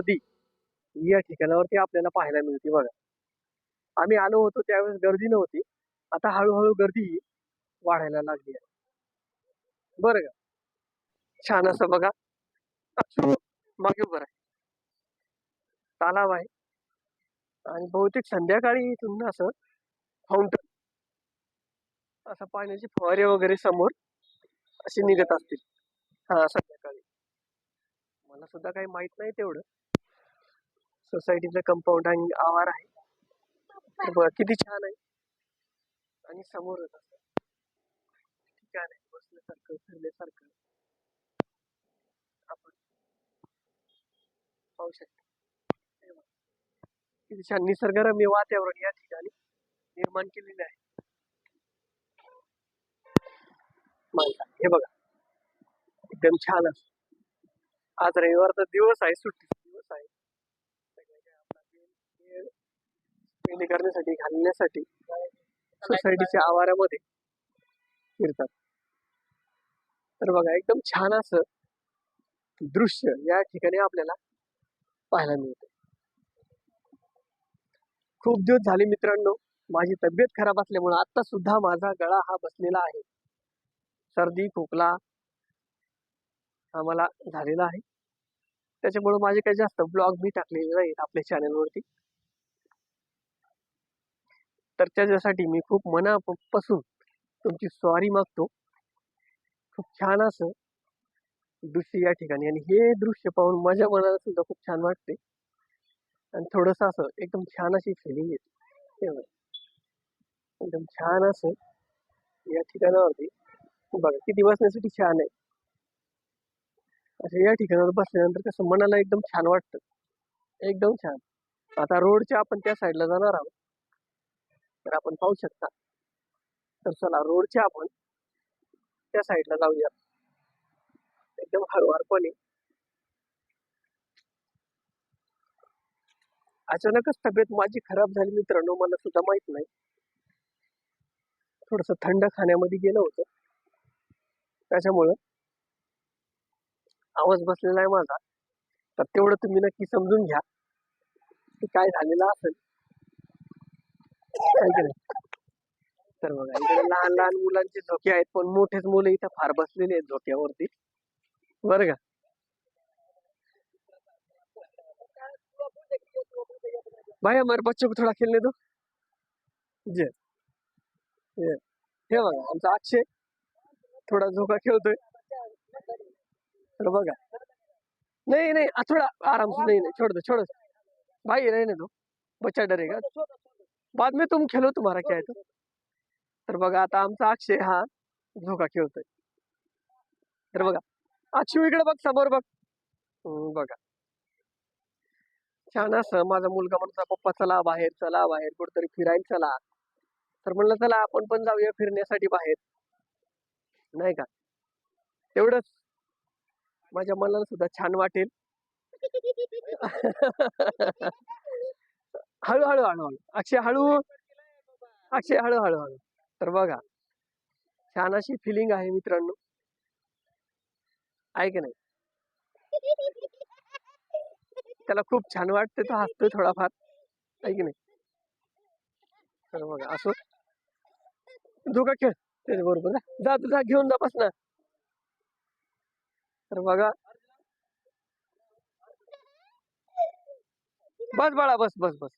नदी या ठिकाणावरती आपल्याला पाहायला मिळते बघा. आम्ही आलो होतो त्यावेळेस गर्दी नव्हती. आता हळूहळू गर्दी वाढायला लागली आहे. बरं का? छान असं बघा. मागे उभं आहे तालाव आहे. आणि बहुतेक संध्याकाळी इथून असं फाउंटन असं पाण्याचे फवारे वगैरे समोर असे निघत असतील. हा संध्याकाळी. मला सुद्धा काही माहीत नाही तेवढं. सोसायटीचं कंपाऊंड आणि आवार आहे. बघा किती छान आहे. आणि समोरच ठिकाण आहे. बसल्यासारखं फिरल्यासारखं. आपण पाहू शकतो. किती छान. निसर्गरम्य वातावरण या ठिकाणी निर्माण केलेले आहे. हे बघा. एकदम छान असं. आज रविवारचा दिवस आहे सुट्टी दिवस आहे सगळे काय आपला वेळ- वेळ पेरणी करण्यासाठी घालण्यासाठी सोसायटीच्या आवारामध्ये फिरतात. तर बघा एकदम छान असं दृश्य या ठिकाणी आपल्याला पाहायला मिळते. खूप दिवस झाले मित्रांनो माझी तब्येत खराब असल्यामुळे आता सुद्धा माझा गळा हा बसलेला आहे. सर्दी खोकला हा मला झालेला आहे. त्याच्यामुळे माझे काही जास्त ब्लॉग मी टाकलेले नाहीत आपल्या चॅनलवरती तर त्याच्यासाठी मी खूप मनापासून तुमची सॉरी मागतो. खूप छान असं दृश्य या ठिकाणी आणि हे दृश्य पाहून माझ्या मनाला सुद्धा खूप छान वाटते. आणि थोडस असं एकदम छान अशी फिलिंग येते. हे एकदम छान असं या ठिकाणावरती. बघा किती बसण्यासाठी छान आहे. असं या ठिकाणावर बसल्यानंतर कसं मनाला एकदम छान वाटतं. एकदम छान. आता रोडच्या आपण त्या साईडला जाणार आहोत. तर आपण पाहू शकता. तर चला रोडच्या आपण त्या साईडला जाऊया. एकदम हळुवारपणे. अचानकच तब्येत माझी खराब झाली मित्रांनो मला सुद्धा माहीत नाही. थोडस थंड खाण्यामध्ये गेलं होतं. त्याच्यामुळं आवाज बसलेला आहे माझा. तर तेवढं तुम्ही नक्की समजून घ्या की काय झालेलं असेल. तर बघा इकडे लहान लहान मुलांचे झोके आहेत पण मोठेच मुलं इथं फार बसलेले आहेत झोक्यावरती. बर का? भाई हमारे बच्चों को थोड़ा खेलने दो. जे हे बघा आमचा अक्षय थोडा झोका खेळतोय. तर बघा. नाही नाही थोड़ा आराम से नहीं नहीं छोड़ दो छोड़ दो भाई रहने दो बच्चा डरेगा. बाद में तुम खेलो तुम्हारा क्या है तो? तर बघा आता आमचा अक्षय हा झोका खेळतोय. तर बघा अक्षय इकडे बघ समोर बघ. बघा. छान असं माझा मुलगा म्हणतो पप्पा चला बाहेर चला बाहेर कुठेतरी फिरायला चला. तर म्हणलं चला आपण पण जाऊया फिरण्यासाठी बाहेर. नाही का? तेवढंच माझ्या मनाला सुद्धा छान वाटेल. हळूहळू हळू हळू अक्षय हळू. अक्षय हळू हळू तर बघा छान अशी फिलिंग आहे मित्रांनो. आहे की नाही? त्याला खूप छान वाटते तो हसतोय थोडाफार. आहे की नाही? तर बघा असो. धोका खेळ? त्याच्या बरोबर जा तू जा घेऊन जा बस ना तर बघा. बस बाळा बस बस बस.